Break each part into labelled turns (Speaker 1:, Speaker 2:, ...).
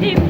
Speaker 1: Him.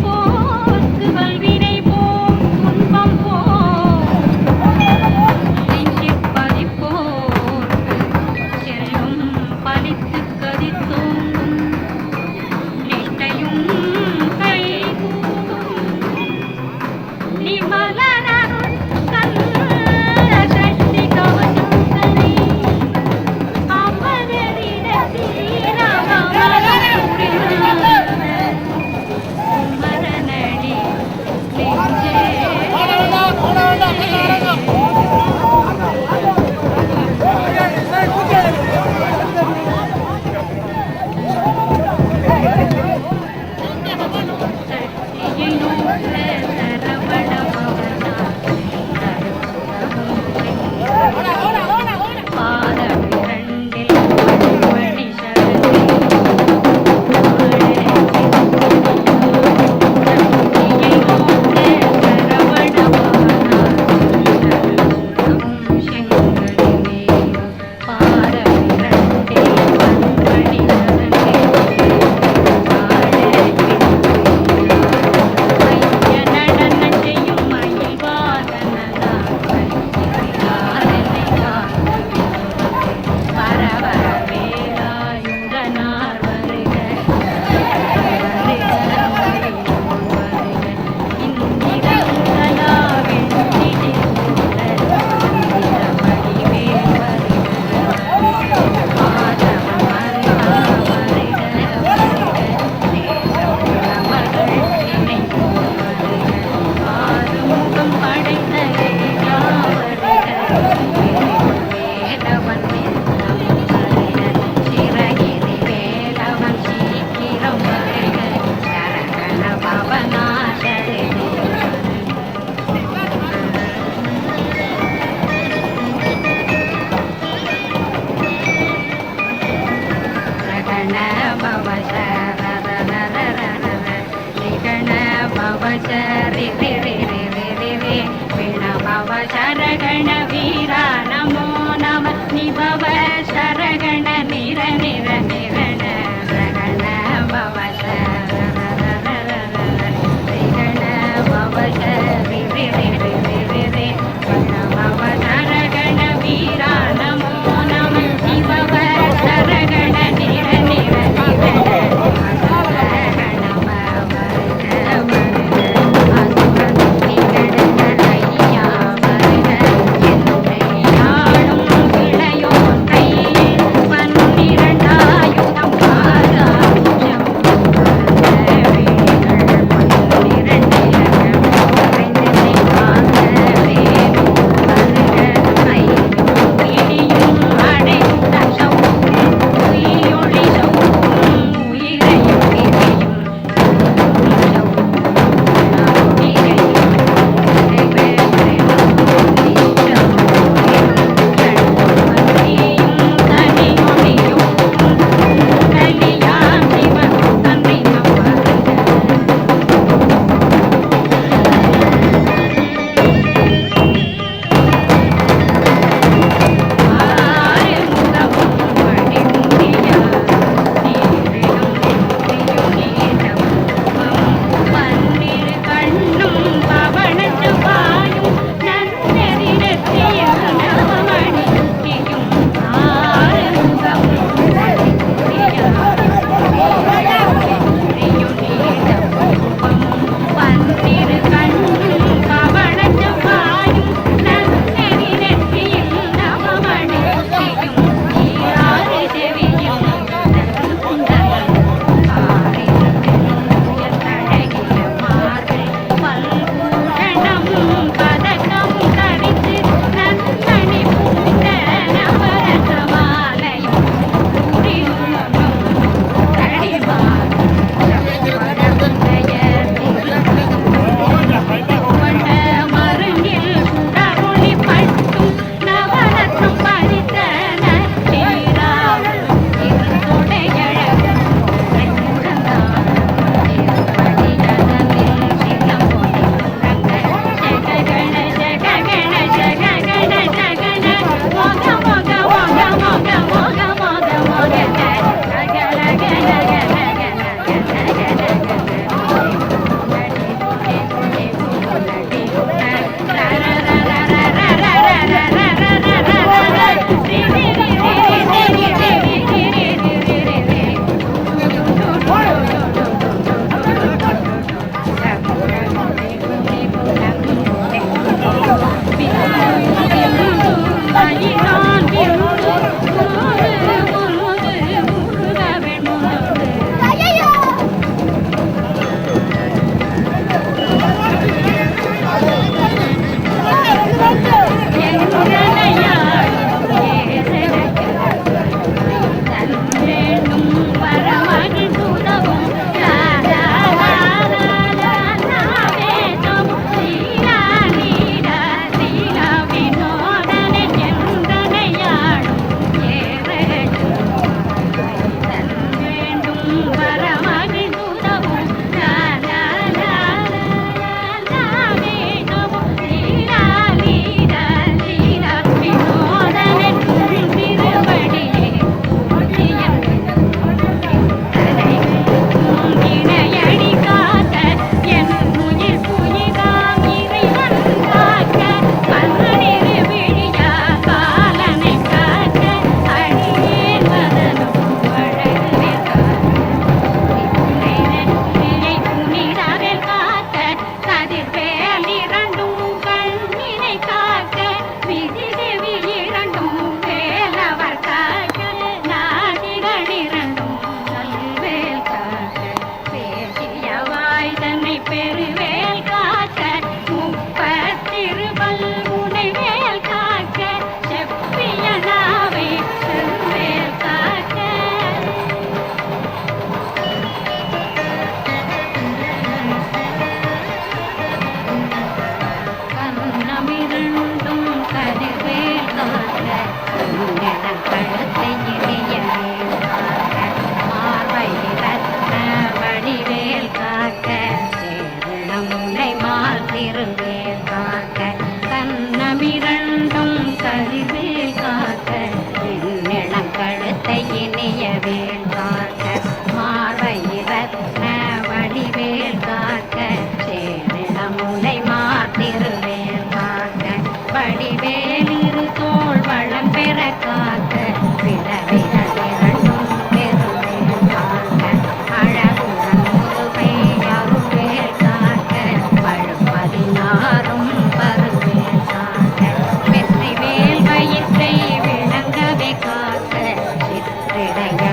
Speaker 1: கிடைக்க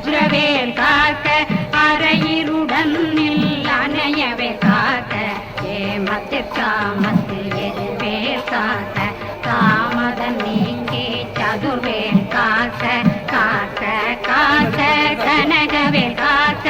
Speaker 1: வஜ்ரவேல் காக்க அரையிருடன் அணையவே காக்க. ஏமத்திற்காமத்தில் எதுவேல் காக்க காமத நீங்கி சதுர்வேல் காக்க காக்க காக்க கனகவேல் காக்க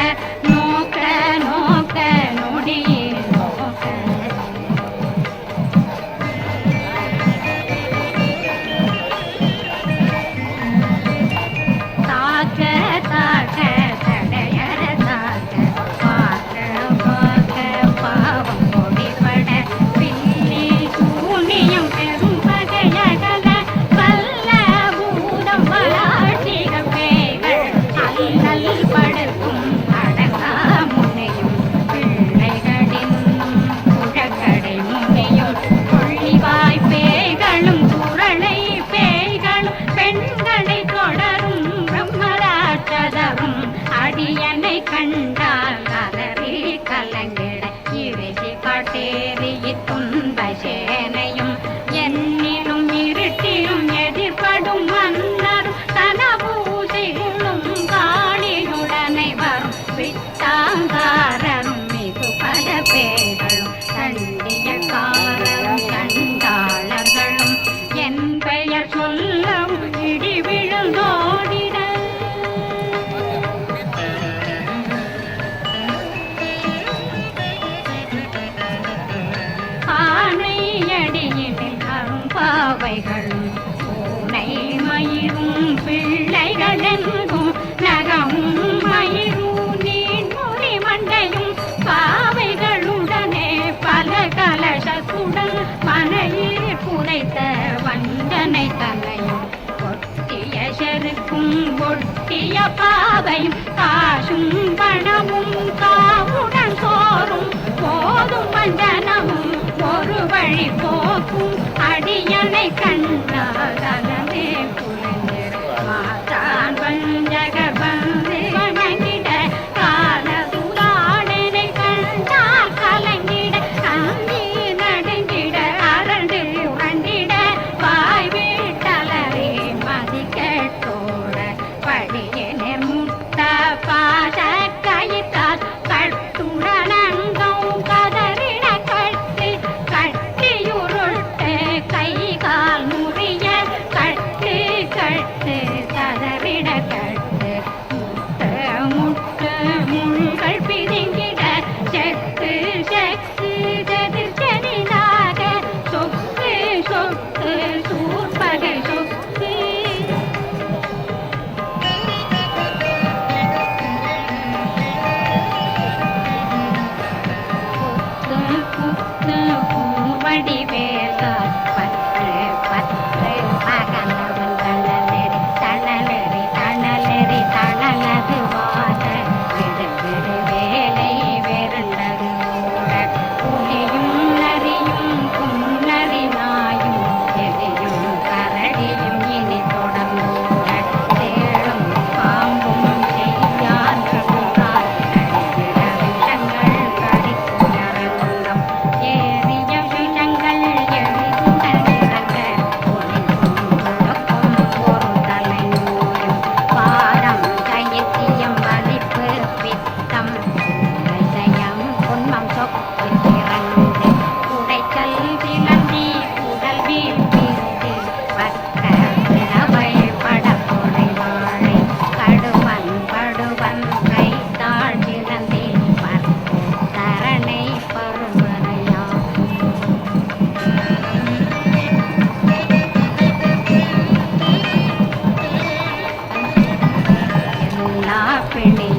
Speaker 1: friend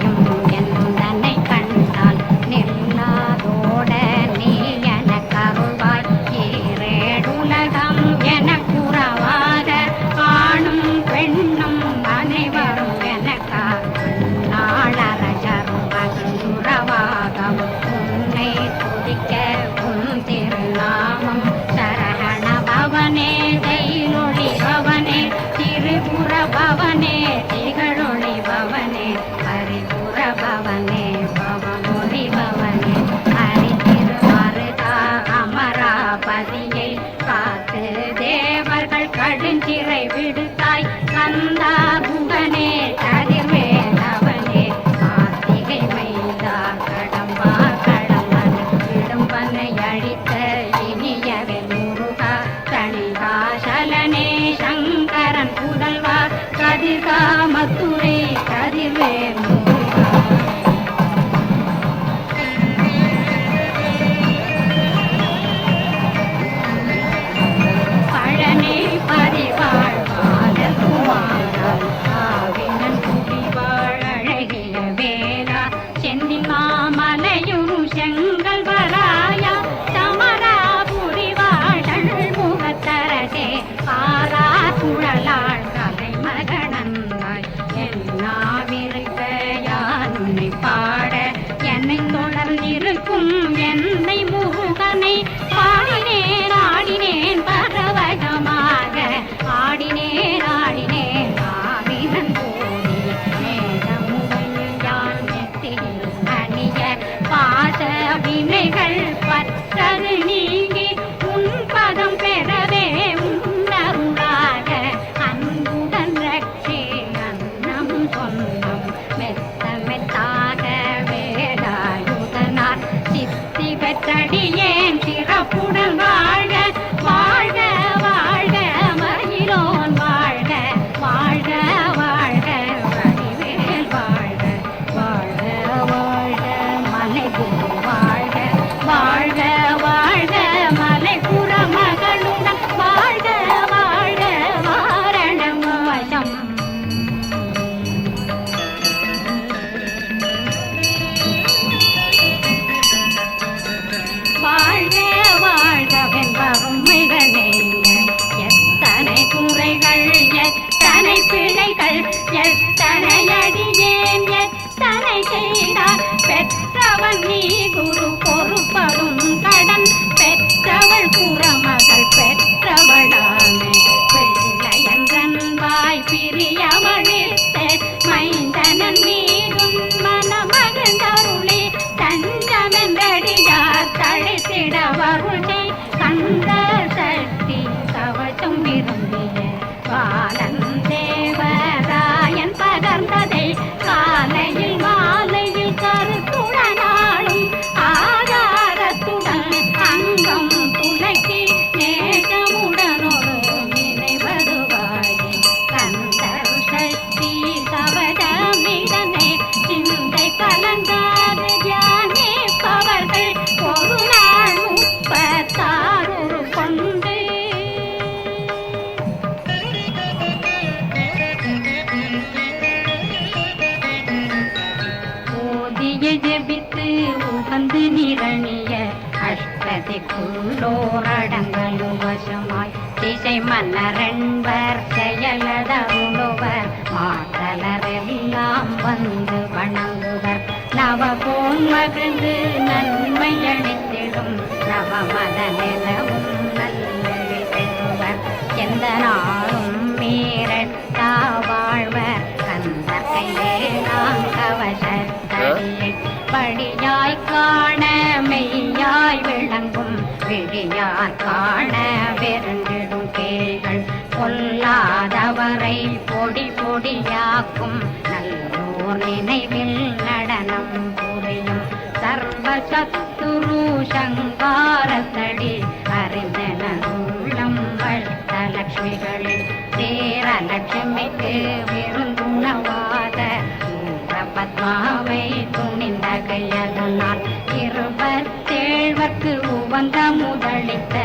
Speaker 1: பணிகள் தழைத்திட வருணை கந்த அஷ்டதிக்குள்ளோரடங்களும் வசமாய் திசை மன்னரன்பர் செயலதருளுவர் மாற்றலரெல்லாம் வந்து வணங்குவர். நவபோன் மகிழ்ந்து நன்மை அளித்திடும் நவமத நிலவும் நல்லெழி பெறுவர். எந்த நாளும் மீறட்டா வாழ்வர். கந்தர் கையிலே நான் கவசத்தடியை படியாய் காண மெய்யாய் விளங்கும் விழியார் காண வெருண்டிடும் கேள்கள் கொல்லாதவரை பொடி பொடியாக்கும் நல்லோர் நினைவில் நடனம் புரியும் சர்வ சத்துரு சங்காரத்தடி அறிந்தன உள்ளம் வளர்த்த லட்சுமிகளில் சேர லட்சுமிக்கு விருந்துணவாத பத்மாவை துணிந்த கையதனால் வந்த முதலித்த